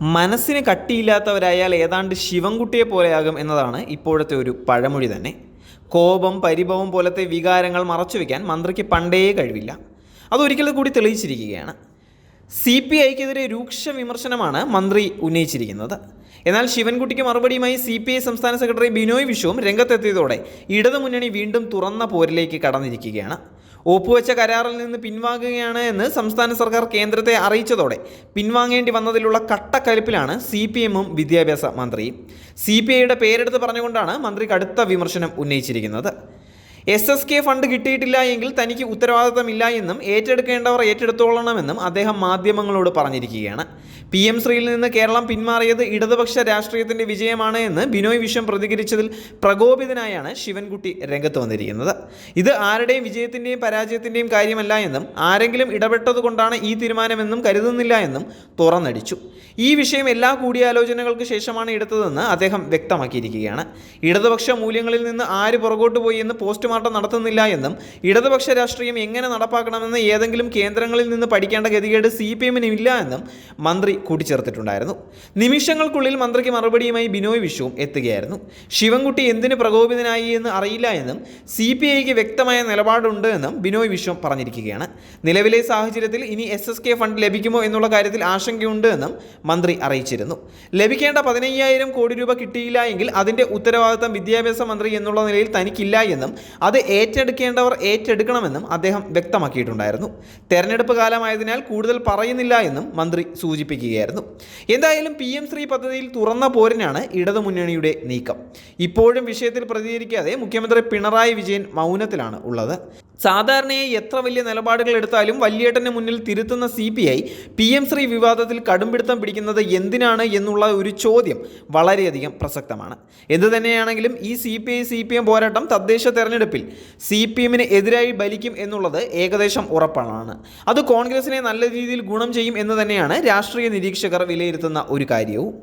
മനസ്സിന് കട്ടിയില്ലാത്തവരായാൽ ഏതാണ്ട് ശിവൻകുട്ടിയെ പോലെയാകും എന്നതാണ് ഇപ്പോഴത്തെ ഒരു പഴമൊഴി തന്നെ. കോപം പരിഭവം പോലത്തെ വികാരങ്ങൾ മറച്ചുവെക്കാൻ മന്ത്രിക്ക് പണ്ടേ കഴിവില്ല. അതൊരിക്കലും കൂടി തെളിയിച്ചിരിക്കുകയാണ്. സി പി ഐക്കെതിരെ രൂക്ഷ വിമർശനമാണ് മന്ത്രി ഉന്നയിച്ചിരിക്കുന്നത്. എന്നാൽ ശിവൻകുട്ടിക്ക് മറുപടിയുമായി സി പി ഐ സംസ്ഥാന സെക്രട്ടറി ബിനോയ് വിശ്വവും രംഗത്തെത്തിയതോടെ ഇടതുമുന്നണി വീണ്ടും തുറന്ന പോരിലേക്ക് കടന്നിരിക്കുകയാണ്. ഒപ്പുവെച്ച കരാറിൽ നിന്ന് പിൻവാങ്ങുകയാണ് എന്ന് സംസ്ഥാന സർക്കാർ കേന്ദ്രത്തെ അറിയിച്ചതോടെ പിൻവാങ്ങേണ്ടി വന്നതിലുള്ള കട്ടക്കലിപ്പിലാണ് സി പി എമ്മും വിദ്യാഭ്യാസ മന്ത്രിയും. സി പി ഐയുടെ പേരെടുത്ത് പറഞ്ഞുകൊണ്ടാണ് മന്ത്രി കടുത്ത വിമർശനം ഉന്നയിച്ചിരിക്കുന്നത്. എസ് എസ് കെ ഫണ്ട് കിട്ടിയിട്ടില്ല എങ്കിൽ തനിക്ക് ഉത്തരവാദിത്തമില്ല എന്നും ഏറ്റെടുക്കേണ്ടവർ ഏറ്റെടുത്തോളണമെന്നും അദ്ദേഹം മാധ്യമങ്ങളോട് പറഞ്ഞിരിക്കുകയാണ്. പി എം ശ്രീയിൽ നിന്ന് കേരളം പിന്മാറിയത് ഇടതുപക്ഷ രാഷ്ട്രീയത്തിന്റെ വിജയമാണ് എന്ന് ബിനോയ് വിശ്വം പ്രതികരിച്ചതിൽ പ്രകോപിതനായാണ് ശിവൻകുട്ടി രംഗത്ത് വന്നിരിക്കുന്നത്. ഇത് ആരുടെയും വിജയത്തിന്റെയും പരാജയത്തിന്റെയും കാര്യമല്ല എന്നും ആരെങ്കിലും ഇടപെട്ടതുകൊണ്ടാണ് ഈ തീരുമാനമെന്നും കരുതുന്നില്ല എന്നും തുറന്നടിച്ചു. ഈ വിഷയം എല്ലാ കൂടിയാലോചനകൾക്ക് ശേഷമാണ് എടുത്തതെന്ന് അദ്ദേഹം വ്യക്തമാക്കിയിരിക്കുകയാണ്. ഇടതുപക്ഷ മൂല്യങ്ങളിൽ നിന്ന് ആര് പുറകോട്ട് പോയി എന്ന് പോസ്റ്റ്മോർട്ടം നടത്തുന്നില്ല എന്നും ഇടതുപക്ഷ രാഷ്ട്രീയം എങ്ങനെ നടപ്പാക്കണമെന്ന് ഏതെങ്കിലും കേന്ദ്രങ്ങളിൽ നിന്ന് പഠിക്കേണ്ട ഗതികേട് സി പി എമ്മിന് ഇല്ല എന്നും മന്ത്രി കൂട്ടിച്ചേർത്തിട്ടുണ്ടായിരുന്നു. നിമിഷങ്ങൾക്കുള്ളിൽ മന്ത്രിക്ക് മറുപടിയുമായി ബിനോയ് വിശ്വവും എത്തുകയായിരുന്നു. ശിവൻകുട്ടി എന്തിന് പ്രകോപിതനായി എന്ന് അറിയില്ല എന്നും സി പി ഐക്ക് വ്യക്തമായ നിലപാടുണ്ട് എന്നും ബിനോയ് വിശ്വം പറഞ്ഞിരിക്കുകയാണ്. നിലവിലെ സാഹചര്യത്തിൽ ഇനി എസ് എസ് കെ ഫണ്ട് ലഭിക്കുമോ എന്നുള്ള കാര്യത്തിൽ ആശങ്കയുണ്ട് എന്നും മന്ത്രി അറിയിച്ചിരുന്നു. ലഭിക്കേണ്ട പതിനയ്യായിരം കോടി രൂപ കിട്ടിയില്ല എങ്കിൽ അതിന്റെ ഉത്തരവാദിത്തം വിദ്യാഭ്യാസ മന്ത്രി എന്നുള്ള നിലയിൽ തനിക്കില്ല എന്നും അത് ഏറ്റെടുക്കേണ്ടവർ ഏറ്റെടുക്കണമെന്നും അദ്ദേഹം വ്യക്തമാക്കിയിട്ടുണ്ടായിരുന്നു. തെരഞ്ഞെടുപ്പ് കാലമായതിനാൽ കൂടുതൽ പറയുന്നില്ല എന്നും മന്ത്രി സൂചിപ്പിക്കുകയായിരുന്നു. എന്തായാലും പി എം ശ്രീ പദ്ധതിയിൽ തുറന്ന പോരിനാണ് ഇടതുമുന്നണിയുടെ നീക്കം. ഇപ്പോഴും വിഷയത്തിൽ പ്രതികരിക്കാതെ മുഖ്യമന്ത്രി പിണറായി വിജയൻ മൗനത്തിലാണ് ഉള്ളത്. സാധാരണയായി എത്ര വലിയ നിലപാടുകൾ എടുത്താലും വല്യേട്ടന് മുന്നിൽ തിരുത്തുന്ന C P I P M Shri വിവാദത്തിൽ കടുംപിടുത്തം പിടിക്കുന്നത് എന്തിനാണ് എന്നുള്ള ഒരു ചോദ്യം വളരെയധികം പ്രസക്തമാണ്. എന്തു തന്നെയാണെങ്കിലും ഈ C P I C P M പോരാട്ടം തദ്ദേശ തെരഞ്ഞെടുപ്പിൽ സി പി എമ്മിന് എതിരായി ബലിക്കും എന്നുള്ളത് ഏകദേശം ഉറപ്പാണ്. അത് കോൺഗ്രസിനെ നല്ല രീതിയിൽ ഗുണം ചെയ്യും എന്ന് തന്നെയാണ് രാഷ്ട്രീയ നിരീക്ഷകർ വിലയിരുത്തുന്ന ഒരു കാര്യവും.